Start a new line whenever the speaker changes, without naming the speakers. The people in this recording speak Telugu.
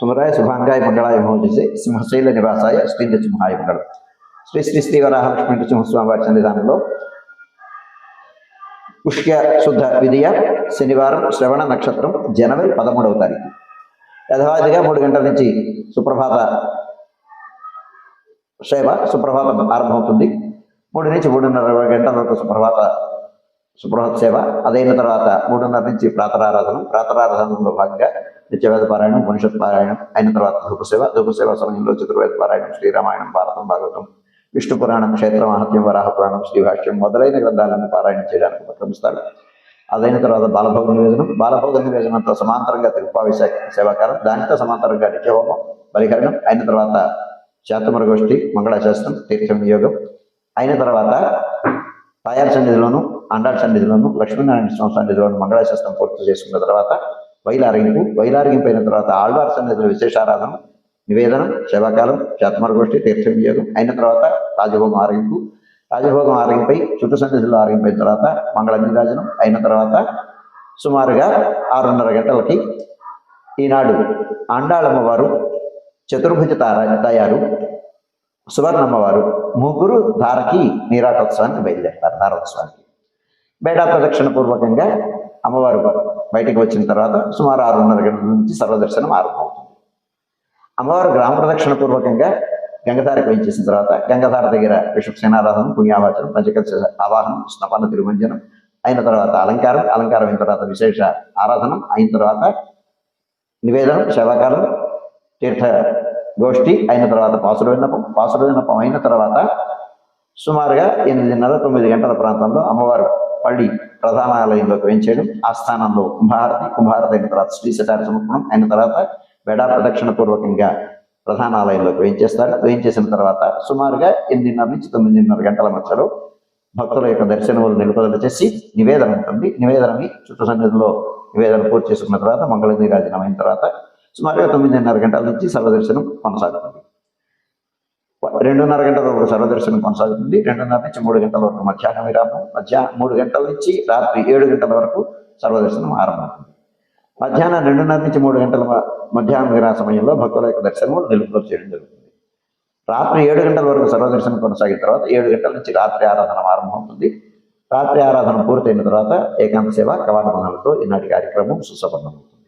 సుమరాయ శుభాంగాయ మంగళాయ మహోజసే సింహశైల నివాసాయ శ్రీ సింహాయ మంగళం శ్రీ శ్రీ శ్రీ వరాహలక్ష్మీ నృసింహస్వామి వారి సన్నిధానంలో పుష్య శుద్ధ విధియ శనివారం శ్రవణ నక్షత్రం జనవరి పదమూడవ తారీఖు యథావిధిగా మూడు గంటల నుంచి సుప్రభాత సేవ సుప్రభాతం ఆరంభమవుతుంది మూడు నుంచి మూడున్నర గంటల వరకు సుప్రభాత సుప్రభాత సేవ అదైన తర్వాత మూడున్నర నుంచి ప్రాతరారాధన ప్రాతరారాధనలో భాగంగా నిత్యవేద పారాయణం ఉపనిషత్ పారాయణం అయిన తర్వాత ధూపసేవ ధూపసేవ సమయంలో చతుర్వేద పారాయణం శ్రీరామాయణం భారతం భాగవతం విష్ణు పురాణం క్షేత్ర మహత్యం వరాహ పురాణం శ్రీభాష్యం మొదలైన గ్రంథాలను పారాయణం చేయడానికి ఉపక్రమిస్తారు. అదైన తర్వాత బాలభోగ నివేదనం బాలభోగ నివేదనంతో సమాంతరంగా తిరుపావి సేవాకారం దానితో సమాంతరంగా నిత్యహోమం బలికరణం అయిన తర్వాత శాతమరగోష్ఠి మంగళాశాస్త్రం తీర్థ వినియోగం అయిన తర్వాత తాయారు సన్నిధిలోనూ అండాడు సన్నిధిలోను లక్ష్మీనారాయణ స్వామి సన్నిధిలోను మంగళాశాస్త్రం పూర్తి చేసుకున్న తర్వాత వైలారగింపు వైలారగింపు తర్వాత ఆళ్వార్ సన్నిధిలో విశేషారాధన నివేదనం సేవాకాలం శాతమరగోష్ఠి తీర్థ వినియోగం అయిన తర్వాత రాజభోగం ఆరగింపు. రాజభోగం ఆరగింపై చుట్టు సన్నిధిలో ఆరగింపైన తర్వాత మంగళ నీరాజనం అయిన తర్వాత సుమారుగా ఆరున్నర గంటలకి ఈనాడు ఆండాళమ్మవారు చతుర్భుజ తార తయారు సువర్ణమ్మవారు ముగ్గురు ధారకి నీరాటోత్సవానికి బయలుదేరుతారు ధారోత్సవానికి బేడా ప్రదక్షిణ పూర్వకంగా అమ్మవారు బయటికి వచ్చిన తర్వాత సుమారు ఆరున్నర గంటల నుంచి సర్వదర్శనం ఆరంభమవుతుంది. అమ్మవారు గ్రామ ప్రదక్షిణ పూర్వకంగా గంగధారకు వేయించేసిన తర్వాత గంగధార దగ్గర విశ్వసేనారాధన పుణ్యావాచనం పంచకల్స ఆవాహనం స్నపన తిరుమంజనం అయిన తర్వాత అలంకారం అలంకారం అయిన తర్వాత విశేష ఆరాధనం అయిన తర్వాత నివేదనం సేవాకాలం తీర్థ గోష్ఠి అయిన తర్వాత పాసుడు విన్నపం పాసుడు విన్నపం అయిన తర్వాత సుమారుగా ఎనిమిదిన్నర తొమ్మిది గంటల ప్రాంతంలో అమ్మవారు మళ్ళీ ప్రధాన ఆలయంలోకి వేయించేయడం ఆ స్థానంలో కుంభారతి కుంభారతి అయిన తర్వాత శ్రీసటారి సమర్పణం అయిన తర్వాత బెడా ప్రదక్షిణ పూర్వకంగా ప్రధాన ఆలయంలోకి వేయించేస్తారు వేయించేసిన తర్వాత సుమారుగా ఎనిమిదిన్నర నుంచి తొమ్మిదిన్నర గంటల మధ్యలో భక్తుల యొక్క దర్శనములు నిలుపుదల చేసి నివేదన ఉంటుంది. నివేదనని చుట్టూ సన్నిధిలో నివేదన పూర్తి చేసుకున్న తర్వాత మంగళ నీరాజనం అయిన తర్వాత సుమారుగా తొమ్మిదిన్నర గంటల నుంచి సర్వదర్శనం కొనసాగుతుంది. రెండున్నర గంటల వరకు సర్వదర్శనం కొనసాగుతుంది. రెండున్నర నుంచి మూడు గంటల వరకు మధ్యాహ్నం విరామం. మధ్యాహ్నం మూడు గంటల నుంచి రాత్రి ఏడు గంటల వరకు సర్వదర్శనం ఆరంభమవుతుంది. మధ్యాహ్నం రెండున్నర నుంచి మూడు గంటల మధ్యాహ్నం విరామ సమయంలో భక్తుల యొక్క దర్శనం నిలుపుదల చేయడం జరుగుతుంది. రాత్రి ఏడు గంటల వరకు సర్వదర్శనం కొనసాగిన తర్వాత ఏడు గంటల నుంచి రాత్రి ఆరాధన ఆరంభమవుతుంది. రాత్రి ఆరాధన పూర్తయిన తర్వాత ఏకాంత సేవ కవాట ఈనాటి కార్యక్రమం సుసఫలమవుతుంది